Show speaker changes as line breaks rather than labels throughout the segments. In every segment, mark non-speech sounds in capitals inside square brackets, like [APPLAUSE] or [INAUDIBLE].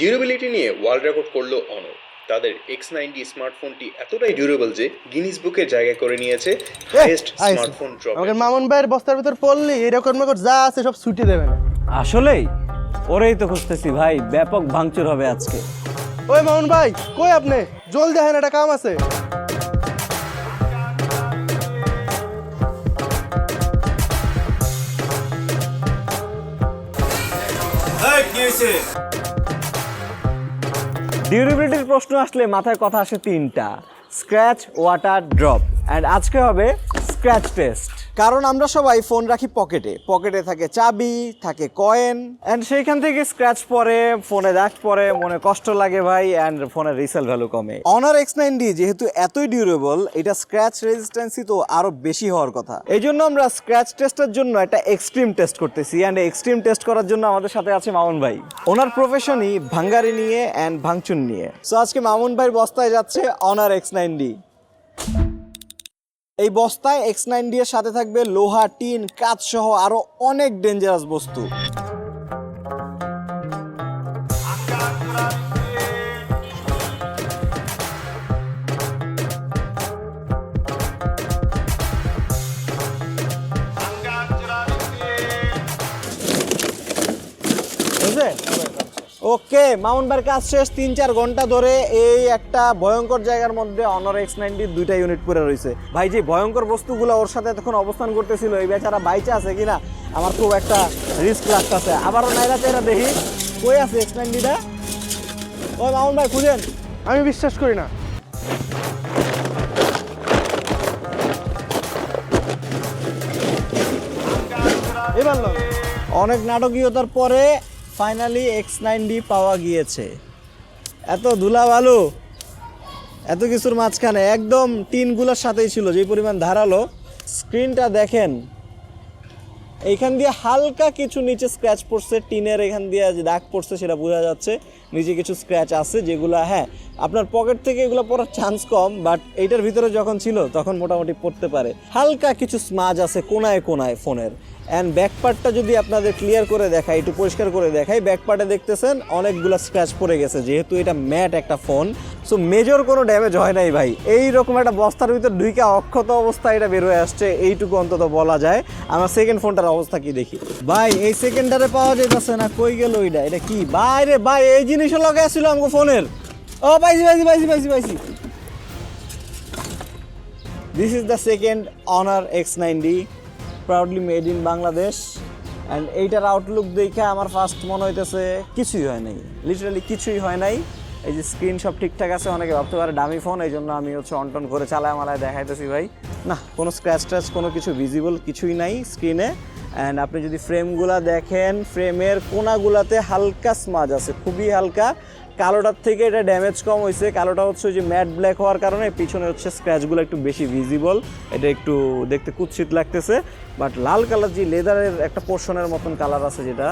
Durability নিয়ে world record করল অনর তাদের এক্স নাইনটি স্মার্টফোনটি এতটাই ডিউরেবল যে গিনিস বুকে জায়গা করে নিয়েছে হাইয়েস্ট। স্মার্টফোন ড্রপ
আমাকে মামুন ভাইয়ের বস্তার ভিতর পড়লি এই রেকর্ড মেকর্ড যা আছে সব ছুটি দেবে। না
আসলেই? ওরেই তো খুঁজতেছি ভাই ব্যাপক ভাঙচুর হবে আজকে।
ওই মামুন ভাই কই আপনি? জলদি দেখেন একটা কাম আছে।
ডিউরেবিলিটির প্রশ্ন আসলে মাথায় কথা আসে তিনটা। Scratch, water, drop. অ্যান্ড আজকে হবে স্ক্র্যাচ টেস্ট।
কারণ আমরা সবাই ফোন রাখি পকেটে। পকেটে থাকে চাবি থাকে কয়েন।
অ্যান্ড সেইখান থেকে স্ক্র্যাচ পরে ফোনে দাগ পরে মনে কষ্ট লাগে ভাই অ্যান্ড ফোনের রিসেল ভ্যালু কমে।
অনার এক্স নাইন ডি যেহেতু এতই ডিউরেবল এটা স্ক্র্যাচ রেজিস্ট্যান্সি তো আরও বেশি হওয়ার কথা।
এই জন্য আমরা স্ক্র্যাচ টেস্টের জন্য একটা এক্সট্রিম টেস্ট করতেছি অ্যান্ড এক্সট্রিম টেস্ট করার জন্য আমাদের সাথে আছে মামুন ভাই।
ওনার প্রফেশনই ভাঙ্গারি নিয়ে অ্যান্ড ভাঙচুর নিয়ে। সো আজকে মামুন ভাইয়ের বস্তায় যাচ্ছে অনার এক্স নাইন ডি এই বস্তায় এক্স নাইন ডি এর সাথে থাকবে লোহা, টিন কাঁচ সহ আরও অনেক ডেঞ্জারাস বস্তু। ওকে মাউন্ট বার কাজ শেষ তিন চার ঘণ্টা ধরে এই একটা ভয়ঙ্কর জায়গার মধ্যে অনর এক্স নাইনটি দুইটা ইউনিট পরে রয়েছে। ভাই যে ভয়ঙ্কর বস্তুগুলো ওর সাথে তখন অবস্থান করতেছিল এই বেচারা বাইচে আছে কিনা? আমার খুব একটা রিস্ক লাগতেছে আবারও নাইরা চাইরা দেখি। কই আছে এক্স নাইনটিটা ওই মাউন্ট ভাই খুঁজেন।
আমি বিশ্বাস করি না। এবার
অনেক নাটকীয়তার পরে ফাইনালি এক্স নাইন ডি পাওয়া গিয়েছে। এত ধুলাবালু, এত কিছুর মাঝখানে, একদম টিনগুলোর সাথেই ছিল যে পরিমাণ ধারালো। স্ক্রিনটা দেখেন, এইখান দিয়ে হালকা কিছু নিচে স্ক্র্যাচ পড়ছে, টিনের এখান দিয়ে যে দাগ পড়ছে সেটা বোঝা যাচ্ছে। নিচে কিছু স্ক্র্যাচ আছে যেগুলো হ্যাঁ আপনার পকেট থেকে এগুলো পড়ার চান্স কম বাট এইটার ভিতরে যখন ছিল, তখন মোটামুটি পড়তে পারে। হালকা কিছু স্মাজ আছে কোনায় কোনায় ফোনের। অ্যান্ড ব্যাকপার্টটা যদি আপনাদের ক্লিয়ার করে দেখাই, একটু পরিষ্কার করে দেখাই ব্যাকপার্টে দেখতেছেন, অনেকগুলো স্ক্র্যাচ পড়ে গেছে, যেহেতু এটা ম্যাট একটা ফোন সো মেজর কোনো ড্যামেজ হয় নাই ভাই। এই রকম একটা বস্তার ভিতর ঢুইকা অক্ষত অবস্থায় এটা বের হয়ে আসছে, এইটুকু অন্তত বলা যায়। আমার সেকেন্ড ফোনটার অবস্থা কি দেখি? ভাই, এই সেকেন্ডারে পাওয়া যেতেছে না, কই গেল ওইটা? এটা কি? ভাই রে ভাই, এই জিনিসও লগে আসছিল আমাকে ফোনের। ও, পাইছি পাইছি পাইছি পাইছি পাইছি। This is the second Honor X ninety proudly made in Bangladesh and এইটার আউটলুক দেখে আমার ফার্স্ট মনে হইতেছে, কিছুই হয় নাই। লিটারালি কিছুই হয় নাই। এই যে স্ক্রিন সব ঠিকঠাক আছে, অনেকে ভাবতে পারে দামি ফোন এই জন্য আমি হচ্ছে অনটন করে চালায় মালায় দেখাইতেছি ভাই। না, কোনো স্ক্র্যাচ ট্র্যাচ কোনো কিছু ভিজিবল কিছুই নাই স্ক্রিনে অ্যান্ড আপনি যদি ফ্রেমগুলা দেখেন ফ্রেমের কোনাগুলাতে হালকা স্মাজ আছে, খুবই হালকা। কালোটার থেকে এটা ড্যামেজ কম হয়েছে কালোটা হচ্ছে যে ম্যাট ব্ল্যাক হওয়ার কারণে পিছনে হচ্ছে স্ক্র্যাচগুলো একটু বেশি ভিজিবল এটা একটু দেখতে কুৎসিত লাগতেছে। বাট লাল কালার যে লেদারের একটা পোর্শনের মতন কালার আছে যেটা,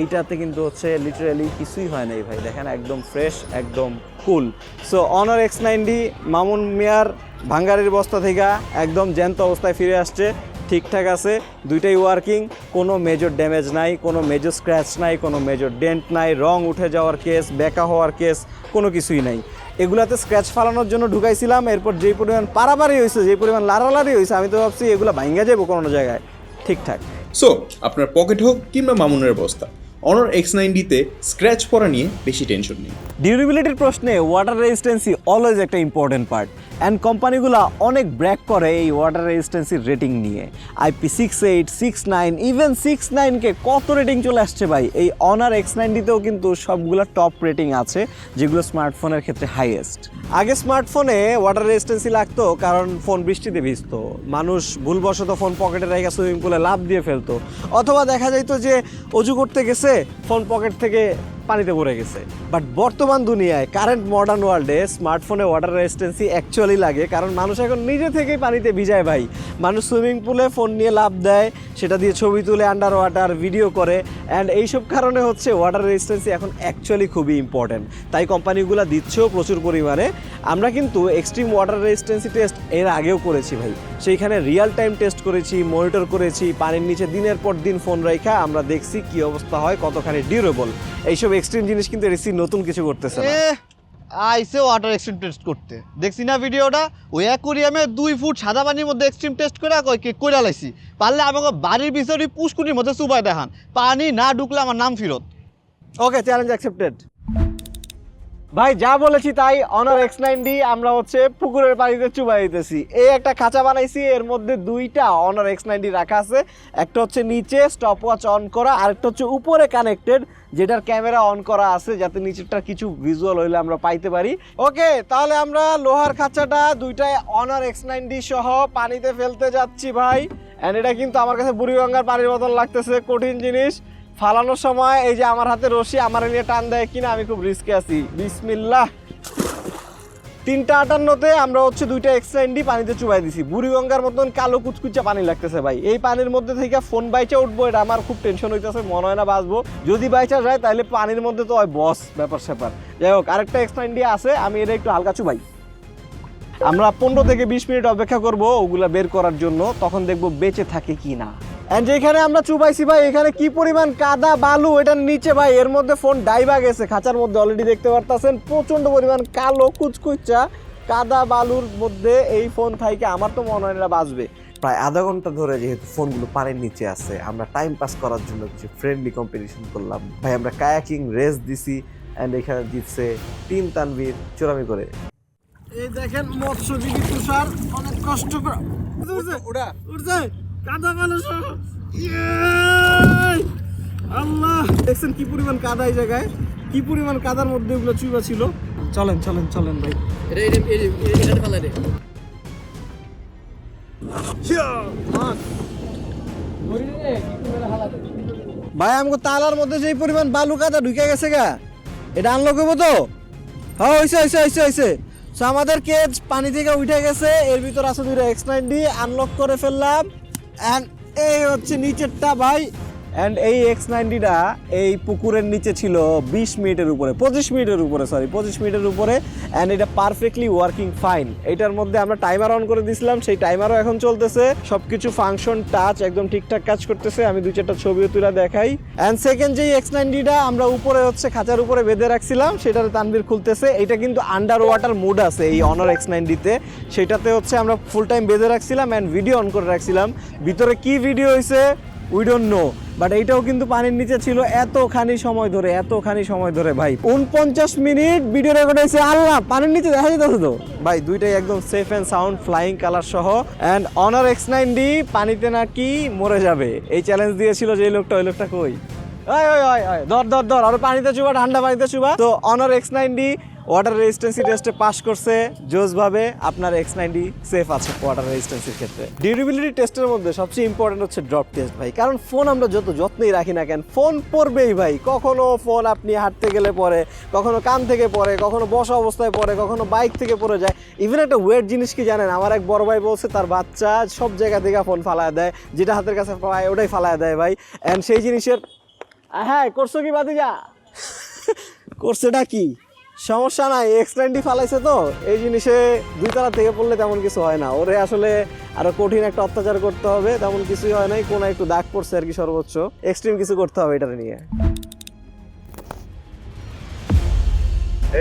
এইটাতে কিন্তু হচ্ছে লিটারালি কিছুই হয় নাই ভাই। দেখেন, একদম ফ্রেশ একদম cool so Honor X ninety Mamun মিয়ার ভাঙ্গারির বস্তা থেকে একদম জ্যান্ত অবস্থায় ফিরে আসছে। ঠিকঠাক আছে, দুইটাই ওয়ার্কিং কোনো মেজর ড্যামেজ নাই, কোনো মেজর স্ক্র্যাচ নাই, কোনো মেজর ডেন্ট নাই, রং উঠে যাওয়ার কেস বেকা হওয়ার কেস কোনো কিছুই নাই। এগুলাতে স্ক্র্যাচ ফালানোর জন্য ঢুকাইছিলাম, এরপর যেই পরিমাণ পারাবারি হয়েছে যেই পরিমাণ লারালারি হয়েছে আমি তো ভাবছি এগুলো ভাঙ্গা যাব কোনো জায়গায়, ঠিকঠাক।
সো আপনার পকেট হোক কিংবা মামুনের বস্তা অনর এক্স নাইনটিতে স্ক্র্যাচ পড়া নিয়ে বেশি টেনশন নেই।
ডিউরেবিলিটির প্রশ্নে ওয়াটার রেজিস্ট্যান্সি অলওয়েজ একটা ইম্পর্টেন্ট পার্ট অ্যান্ড কোম্পানিগুলো অনেক ব্র্যাক করে এই ওয়াটার রেজিস্ট্যান্সির রেটিং নিয়ে। IP six eight six nine even six নাইনকে কত রেটিং চলে আসছে ভাই? এই অনার এক্স নাইনটিতেও কিন্তু সবগুলো টপ রেটিং আছে, যেগুলো স্মার্টফোনের ক্ষেত্রে হাইয়েস্ট আগে স্মার্টফোনে ওয়াটার রেজিস্ট্যান্সি লাগতো, কারণ ফোন বৃষ্টিতে ভিজতো। মানুষ ভুলবশত ফোন পকেটে রেখে সুইমিং পুলে লাভ দিয়ে ফেলতো। অথবা দেখা যাইতো যে অজু করতে গেছে ফোন পকেট থেকে পানিতে পড়ে গেছে। বাট বর্তমান দুনিয়ায় কারেন্ট মডার্ন ওয়ার্ল্ডে স্মার্টফোনে ওয়াটার রেজিস্ট্যান্সি অ্যাকচুয়ালি লাগে, কারণ মানুষ এখন নিজে থেকেই পানিতে ভিজায় ভাই। মানুষ সুইমিং পুলে ফোন নিয়ে লাভ দেয়, সেটা দিয়ে ছবি তুলে আন্ডার ওয়াটার ভিডিও করে অ্যান্ড এইসব কারণে হচ্ছে ওয়াটার রেজিস্ট্যান্সি এখন অ্যাকচুয়ালি খুবই ইম্পর্ট্যান্ট তাই কোম্পানিগুলো দিচ্ছেও প্রচুর পরিমাণে। আমরা কিন্তু এক্সট্রিম ওয়াটার রেজিস্ট্যান্সি টেস্ট এর আগেও করেছি ভাই। সেইখানে রিয়েল টাইম টেস্ট করেছি মনিটর করেছি, পানির নিচে দিনের পর দিন ফোন রেখা, আমরা দেখছি কি অবস্থা হয়, কতখানি ডিউরেবল এইসব
এক্সট্রিম জিনিস কিন্তু এডিসি নতুন কিছু করতেছে না।
আইসে ওয়াটার এক্সট্রিম টেস্ট করতে। দেখছি না ভিডিওটা? ওই অ্যাকোরিয়ামে দুই ফুট সাদা পানির মধ্যে এক্সট্রিম টেস্ট করে কই কইরা লাইছি। পারলে আমাকে বাড়ির ভিতরে পুষ্কুনির মধ্যে চুবাই দেখান। পানি না ঢুকলে আমার নাম ফিরত।
ওকে চ্যালেঞ্জ অ্যাকসেপ্টেড ভাই, যা বলেছি তাই অনার এক্স নাইনটি আমরা হচ্ছে পুকুরের পানিতে চুবাই দিতেছি। এই একটা খাঁচা বানাইছি, এর মধ্যে দুইটা অনার এক্স নাইনটি রাখা আছে। একটা হচ্ছে নিচে স্টপ ওয়াচ অন করা, আর একটা হচ্ছে উপরে কানেক্টেড যেটার ক্যামেরা অন করা আছে, যাতে নিচেরটা কিছু ভিজুয়াল হইলে আমরা পাইতে পারি। ওকে, তাহলে আমরা লোহার খাঁচাটা দুইটায় অনার এক্স নাইনটি সহ পানিতে ফেলতে যাচ্ছি ভাই। অ্যান্ড এটা কিন্তু আমার কাছে বুড়িগঙ্গার পানির মতন লাগতেছে, কঠিন জিনিস। ফালানোর সময়, এই যে আমার হাতে রশি, আমার নিয়ে টান দেয় কিনা, আমি খুব রিস্কে আছি। বিসমিল্লাহ। তিনটা আটান্নতে আমরা হচ্ছে দুইটা এক্সট্রা এন্ডি পানিতে চুবাই দিছি। বুড়িগঙ্গার মতন কালো কুচকুচা পানি লাগতেছে ভাই। এই পানির মধ্যে থেকে ফোন বাইচা উঠবো, এটা আমার খুব টেনশন হইতেছে, মনে হয় না বাঁচবো। যদি বাইচা যায়, তাহলে পানির মধ্যে তো হয় বস ব্যাপার স্যাপার। যাই হোক, আরেকটা এক্সট্রা এন্ডি আছে, আমি এটা একটু হালকা চুবাই। আমরা পনেরো থেকে বিশ মিনিট অপেক্ষা করব, ওগুলা বের করার জন্য। তখন দেখব বেঁচে থাকে কি না এন্ড যেখানে আমরা চুবাইছি ভাই এখানে কি পরিমাণ কাদা বালু এটার নিচে ভাই এর মধ্যে ফোন ডাইবা গেছে খাঁচার মধ্যে অলরেডি দেখতে পারতেছেন প্রচণ্ড পরিমাণ কালো কুচকুচা কাদা বালুর মধ্যে এই ফোন থাইকে আমার তো মনে হয় না বাঁচবে। প্রায় আধা ঘণ্টা ধরে যেহেতু ফোনগুলো পানির নিচে আছে আমরা টাইম পাস করার জন্য কিছু ফ্রেন্ডলি কম্পিটিশন করলাম। ভাই আমরা কায়াকিং রেস দিছি অ্যান্ড এখানে জিতছে তিন তানভীর চোরামি করে। এই দেখেন মৎস্যজীবী তুষার অনেক কষ্ট করে উঠা উঠছে। কাদা বালু ইয়ে! আল্লাহ! দেখছেন কি পরিমাণ কাদা এই জায়গায়? কি পরিমাণ কাদার মধ্যে ওগুলো চুইবা ছিল? চলেন চলেন চলেন ভাই। ভাই আমাকে তালার মধ্যে যেই পরিমাণ বালু কাদা ঢুকে গেছে গা এটা আনলক হইব তো? হ্যাঁ হয়েছে হয়েছে হয়েছে হয়েছে সো আমাদের কেজ পানি থেকে উঠে গেছে এর ভিতর আছে দুইটা এক্স নাইনটি আনলক করে ফেললাম। এই হচ্ছে নিচেরটা ভাই। অ্যান্ড এই এক্স নাইনটিটা এই পুকুরের নিচে ছিল বিশ মিনিটের উপরে, পঁচিশ মিনিটের উপরে সরি পঁচিশ মিনিটের উপরে অ্যান্ড এটা পারফেক্টলি ওয়ার্কিং ফাইন এটার মধ্যে আমরা টাইমার অন করে দিয়েছিলাম সেই টাইমারও এখন চলতেছে। সবকিছু ফাংশন টাচ একদম ঠিকঠাক কাজ করতেছে। আমি দুই চারটা ছবিও তুলে দেখাই। অ্যান্ড সেকেন্ড যে এক্স নাইনটিটা আমরা উপরে হচ্ছে খাঁচার উপরে বেঁধে রাখছিলাম সেটাতে তানবির খুলতেছে। এটা কিন্তু আন্ডার ওয়াটার মুড আছে এই অনার এক্স নাইনটিতে সেটাতে হচ্ছে আমরা ফুল টাইম বেঁধে রাখছিলাম অ্যান্ড ভিডিও অন করে রাখছিলাম। ভিতরে কি ভিডিও হয়েছে উই ডোন্ট নো বাট এইটাও কিন্তু পানির নিচে ছিল এতখানি সময় ধরে, এতখানি সময় ধরে ভাই। উনপঞ্চাশ মিনিট ভিডিও রেকর্ড হয়েছে। আল্লাহ, পানির নিচে দেখা যেতেছে তো? ভাই, দুইটাই একদম safe and sound flying colour সহ। And Honor X nine D পানিতে নাকি মরে যাবে। এই চ্যালেঞ্জ দিয়েছিল যে লোকটা, ওই লোকটা কই? ওই ধর ধর ধর, আর পানিতে চুবা, ঠান্ডা পানিতে চুবা। তো Honor X nine D water resistance টেস্টে পাস করছে। জোসভাবে আপনার এক্স নাইনটি সেফ আছে ওয়াটার রেজিস্ট্যান্সির ক্ষেত্রে। ডিউরেবিলিটি টেস্টের মধ্যে সবচেয়ে ইম্পর্টেন্ট হচ্ছে ড্রপ টেস্ট ভাই। কারণ ফোন আমরা যত যত্নেই রাখি না কেন ফোন পড়বেই ভাই। কখনো ফোন আপনি হাঁটতে গেলে পরে, কখনো কান থেকে পড়ে কখনো বসা অবস্থায় পড়ে কখনো বাইক থেকে পড়ে যায়। ইভেন একটা ওয়েট জিনিস কি জানেন? আমার এক বড় ভাই বলছে, তার বাচ্চা সব জায়গা থেকে ফোন ফালায় দেয়, যেটা হাতের কাছে পায় ওটাই ফালায় দেয় ভাই। অ্যান্ড সেই জিনিসের হ্যাঁ করছ কি বাদিজা [LAUGHS] করছেটা কি? সমস্যা নাই এক্সট্রেন্ডি ফালাইছে তো এই জিনিসে দুই তালা থেকে পড়লে তেমন কিছু হয় না। ওরে আসলে আরও কঠিন একটা অত্যাচার করতে হবে তেমন কিছুই হয় নাই কোনো একটু দাগ পড়ছে আর কি সর্বোচ্চ। এক্সট্রিম কিছু করতে হবে এটা নিয়ে।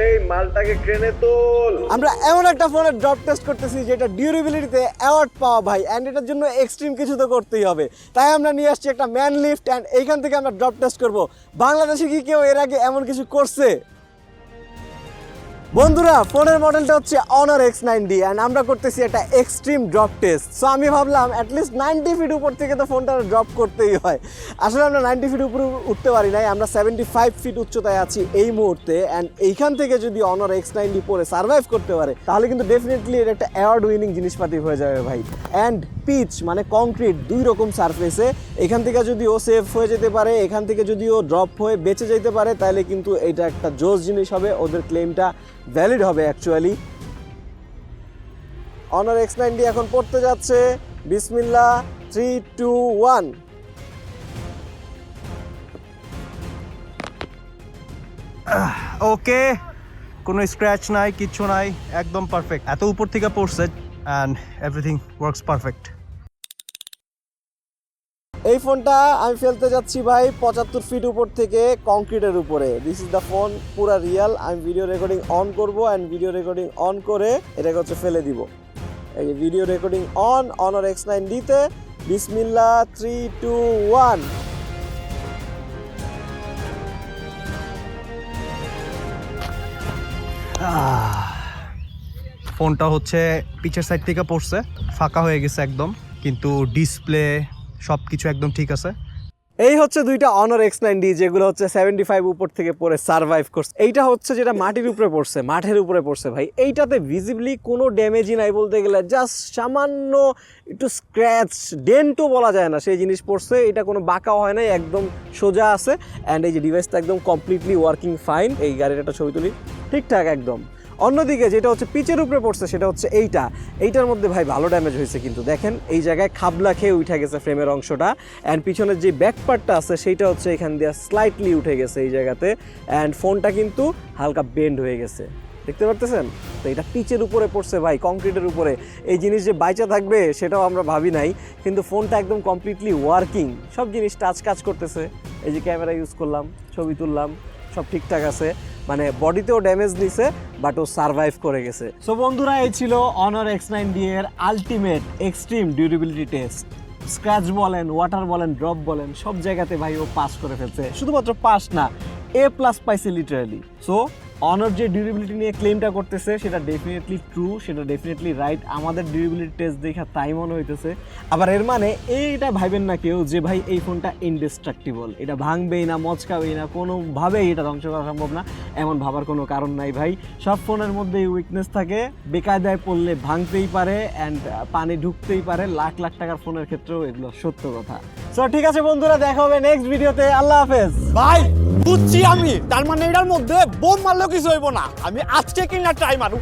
এই মালটাকে ট্রেনে তোল। আমরা এমন একটা ফোনের ড্রপ টেস্ট করতেছি যেটা ডিউরেবিলিটিতে অ্যাওয়ার্ড পাওয়া ভাই অ্যান্ড এটার জন্য এক্সট্রিম কিছু তো করতেই হবে। তাই আমরা নিয়ে আসছি একটা ম্যান লিফট অ্যান্ড এইখান থেকে আমরা ড্রপ টেস্ট করব। বাংলাদেশে কি কেউ এর আগে এমন কিছু করছে? বন্ধুরা, ফোনের মডেলটা হচ্ছে অনার এক্স নাইনটি অ্যান্ড আমরা করতেছি একটা এক্সট্রিম ড্রপ টেস্ট সো আমি ভাবলাম অ্যাটলিস্ট নাইনটি ফিট উপর থেকে তো ফোনটা ড্রপ করতেই হয়। আসলে আমরা নাইনটি ফিট উপরে উঠতে পারি নাই, আমরা সেভেন্টি ফাইভ ফিট উচ্চতায় আছি এই মুহূর্তে অ্যান্ড এইখান থেকে যদি অনার এক্স নাইনটি পরে সার্ভাইভ করতে পারে, তাহলে কিন্তু ডেফিনেটলি এটা একটা অ্যাওয়ার্ড উইনিং জিনিসপাতি হয়ে যাবে ভাই। অ্যান্ড পিচ মানে কংক্রিট, দুই রকম সারফেসে এখান থেকে যদি ও সেফ হয়ে যেতে পারে, এখান থেকে যদি ও ড্রপ হয়ে বেঁচে যেতে পারে, তাহলে কিন্তু এটা একটা জোস জিনিস হবে। ওদের ক্লেমটা ভ্যালিড হবে অ্যাকচুয়ালি অনার এক্স নাইনটি এখন পড়তে যাচ্ছে। বিসমিল্লা থ্রি টু ওয়ান
ওকে। কোনো স্ক্র্যাচ নাই, কিচ্ছু নাই, একদম পারফেক্ট এত উপর থেকে পড়ছে অ্যান্ড এভরিথিং ওয়ার্কস পারফেক্ট
এই ফোনটা আমি ফেলতে যাচ্ছি ভাই পঁচাত্তর ফিট উপর থেকে কংক্রিটের উপরে। দিস ইজ দ্য ফোন পুরা রিয়াল আমি ভিডিও রেকর্ডিং অন করব অ্যান্ড ভিডিও রেকর্ডিং অন করে এটাকে হচ্ছে ফেলে দিব। এই যে video recording on Honor X nine ডিতে বিসমিল্লা থ্রি টু ওয়ান
ফোনটা হচ্ছে পিছের সাইড থেকে পড়ছে, ফাঁকা হয়ে গেছে একদম, কিন্তু ডিসপ্লে সব কিছু একদম ঠিক আছে।
এই হচ্ছে দুইটা অনার এক্স নাইন ডি যেগুলো হচ্ছে সেভেন্টি ফাইভ উপর থেকে পড়ে সার্ভাইভ করছে। এইটা হচ্ছে যেটা মাটির উপরে পড়ছে, মাঠের উপরে পড়ছে ভাই। এইটাতে ভিজিবলি কোনো ড্যামেজই নাই বলতে গেলে জাস্ট সামান্য একটু স্ক্র্যাচ ডেন্টও বলা যায় না। সেই জিনিস পড়ছে, এটা কোনো বাঁকাও হয় নাই, একদম সোজা আছে। অ্যান্ড এই যে ডিভাইসটা একদম কমপ্লিটলি ওয়ার্কিং ফাইন এই গাড়ির একটা ছবি তুলি। ঠিকঠাক একদম। অন্যদিকে যেটা হচ্ছে পিচের উপরে পড়ছে সেটা হচ্ছে এইটা। এইটার মধ্যে ভাই ভালো ড্যামেজ হয়েছে কিন্তু। দেখেন, এই জায়গায় খাবলা খেয়ে উঠে গেছে ফ্রেমের অংশটা। অ্যান্ড পিছনের যে ব্যাক পার্টটা আছে, সেইটা হচ্ছে এখান দিয়ে স্লাইটলি উঠে গেছে এই জায়গাতে। অ্যান্ড ফোনটা কিন্তু হালকা বেন্ড হয়ে গেছে। দেখতে পারতেছেন? তো এটা পিচের উপরে পড়ছে ভাই কংক্রিটের উপরে। এই জিনিস যে বাইচা থাকবে, সেটাও আমরা ভাবি নাই। কিন্তু ফোনটা একদম কমপ্লিটলি ওয়ার্কিং সব জিনিস টাচ কাজ করতেছে। এই যে ক্যামেরা ইউজ করলাম, ছবি তুললাম, সব ঠিকঠাক আছে। মানে বডিতেও ড্যামেজ নিছে বাট ও সারভাইভ করে গেছে।
সো বন্ধুরা, এই ছিল অনার এক্স নাইন ডি এর ultimate extreme durability test scratch বলেন ওয়াটার বলেন ড্রপ বলেন, সব জায়গাতে ভাই ও পাস করে ফেলছে। শুধুমাত্র পাস না এ প্লাস পাইছে লিটারালি সো অনার যে ডিউরেবিলিটি নিয়ে ক্লেমটা করতেছে, সেটা ডেফিনেটলি ট্রু সেটা ডেফিনেটলি রাইট আমাদের ডিউরেবিলিটি টেস্ট দেখা তাই মনে হইতেছে। আবার এর মানে এইটা ভাইবেন না কেউ যে, ভাই, এই ফোনটা ইনডিস্ট্রাকটিবল এটা ভাঙবেই না, মচকাবেই না, কোনোভাবেই এটা ধ্বংস করা সম্ভব না, এমন ভাবার কোনো কারণ নাই ভাই। সব ফোনের মধ্যেই উইকনেস থাকে, বেকায়দায় পড়লে ভাঙতেই পারে অ্যান্ড পানি ঢুকতেই পারে, লাখ লাখ টাকার ফোনের ক্ষেত্রেও এগুলো সত্য কথা। সো ঠিক আছে বন্ধুরা, দেখা হবে নেক্সট ভিডিওতে আল্লাহ হাফেজ।
ভাই, বুঝছি আমি। তার মানে এটার মধ্যে বোম মারলেও কিছু হইব না। আমি আজকে কিনা ট্রাই মারু